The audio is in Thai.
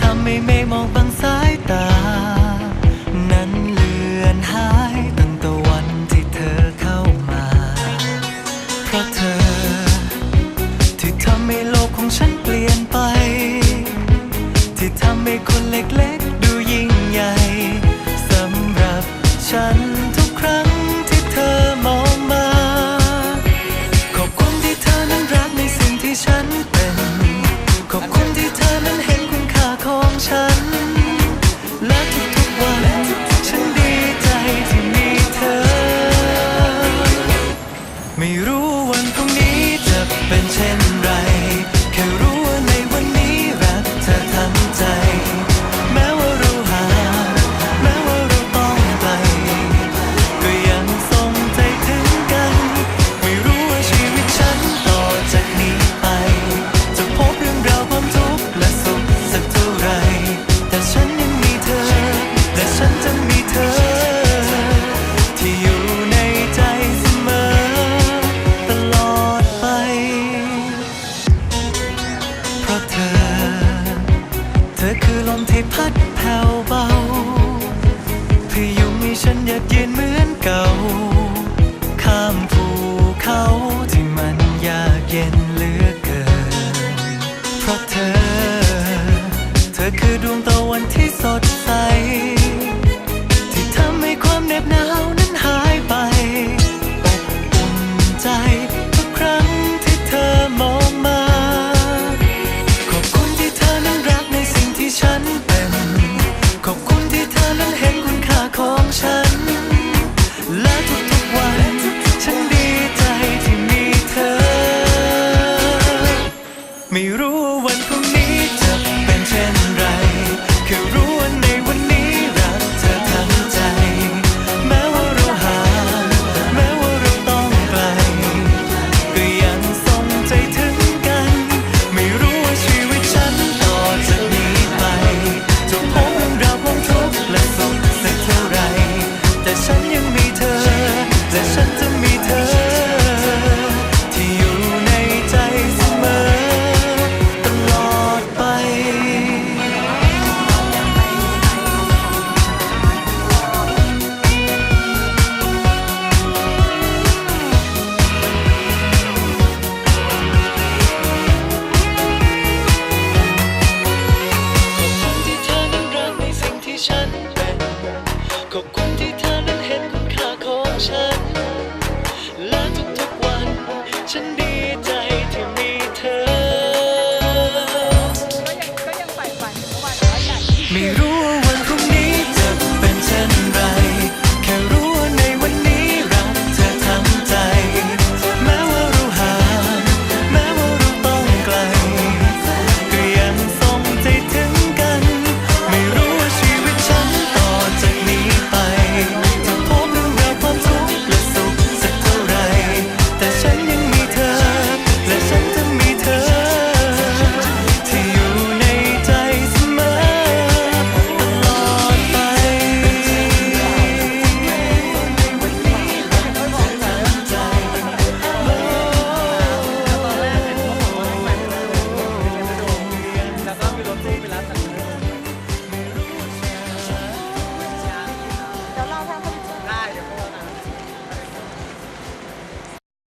ทำให้เมฆมองบางสายตา นั้นเลือนหายตั้งแต่วันที่เธอเข้ามา เพราะเธอ ที่ทำให้โลกของฉันเปลี่ยนไป ที่ทำให้คนเล็กๆ ดูยิ่งใหญ่สำหรับฉัน ให้พัดแผ่วเบา เธออยู่มีฉันอยาเย็นเหมือนเก่า ข้ามภูเขาที่มันยากเย็นเหลือเกิน เพราะเธอ เธอคือดวงตะวันที่สด You.